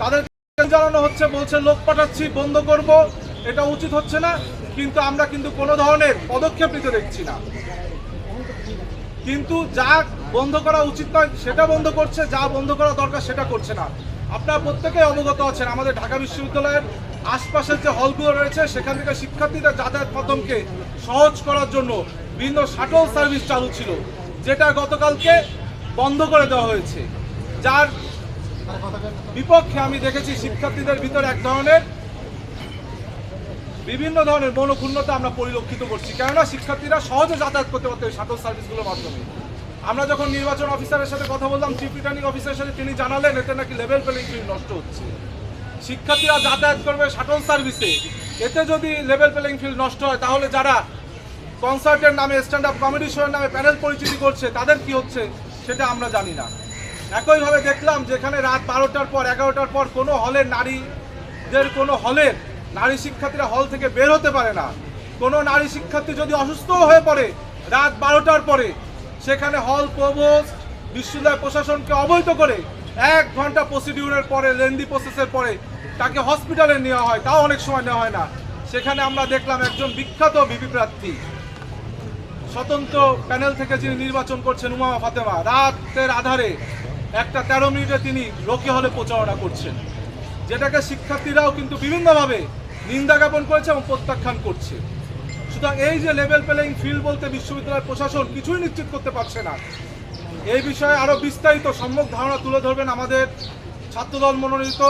তাদের জানানো হচ্ছে, বলছে, লোক পাঠাচ্ছি, বন্ধ করব। এটা উচিত হচ্ছে না, কিন্তু আমরা কিন্তু কোনো ধরনের পদক্ষেপ নিতে দেখছি না। কিন্তু যা বন্ধ করা উচিত নয়, সেটা বন্ধ করছে, যা বন্ধ করা দরকার, সেটা করছে না। আপনারা প্রত্যেকেই অবগত আছেন, আমাদের ঢাকা বিশ্ববিদ্যালয়ের আশপাশের যে হলগুলো রয়েছে, সেখান থেকে শিক্ষার্থীদের যাতায়াত মাধ্যমকে সহজ করার জন্য বিভিন্ন শাটল সার্ভিস চালু ছিল, যেটা গতকালকে বন্ধ করে দেওয়া হয়েছে। যার বিপক্ষে আমি দেখেছি শিক্ষার্থীদের ভিতরে এক ধরনের বিভিন্ন ধরনের মনোক্ষুণ্ণতা আমরা পরিলক্ষিত করছি। কেননা শিক্ষার্থীরা সহজে যাতায়াত করতে পারতে শাটল সার্ভিসগুলোর মাধ্যমে। আমরা যখন নির্বাচন অফিসারের সাথে কথা বললাম চিফ রিটার্নিং অফিসারের সাথে তিনি জানালেন, এতে নাকি লেভেল প্লেইং ফিল্ড নষ্ট হচ্ছে। শিক্ষার্থীরা যাতায়াত করবে শাটল সার্ভিসে। এতে যদি লেভেল প্লেইং ফিল্ড নষ্ট হয়, তাহলে যারা কনসার্টের নামে স্ট্যান্ড আপ কমেডি শোয়ের নামে প্যানেল পরিচিতি করছে, তাদের কি হচ্ছে সেটা আমরা জানি না। একইভাবে দেখলাম যেখানে রাত বারোটার পর, এগারোটার পর কোনো হলের নারীদের, কোনো হলের নারী শিক্ষার্থীরা হল থেকে বের হতে পারে না। কোনো নারী শিক্ষার্থী যদি অসুস্থ হয়ে পড়ে রাত বারোটার পরে, সেখানে হল প্রভোস্ট বিশ্ববিদ্যালয় প্রশাসনকে অবহিত করে এক ঘণ্টা প্রসিডিউরের পরে, লেন্দি প্রসেসের পরে তাকে হসপিটালে নেওয়া হয়। তাও অনেক সময় নেওয়া হয় না। সেখানে আমরা দেখলাম একজন বিখ্যাত বিপি প্রার্থী, স্বতন্ত্র প্যানেল থেকে যিনি নির্বাচন করছেন, উমামা ফাতেমা, রাতের আধারে একটা তেরো মিনিটে তিনি রোকে হলে প্রচারণা করছেন, যেটাকে শিক্ষার্থীরাও কিন্তু বিভিন্নভাবে নিন্দা জ্ঞাপন করেছে এবং প্রত্যাখ্যান করছে। সুতরাং এই যে লেভেল প্লেইং ফিল্ড বলতে বিশ্ববিদ্যালয়ের প্রশাসন কিছুই নিশ্চিত করতে পারছে না। এই বিষয়ে আরও বিস্তারিত সম্যক ধারণা তুলে ধরবেন আমাদের ছাত্রদল মনোনীত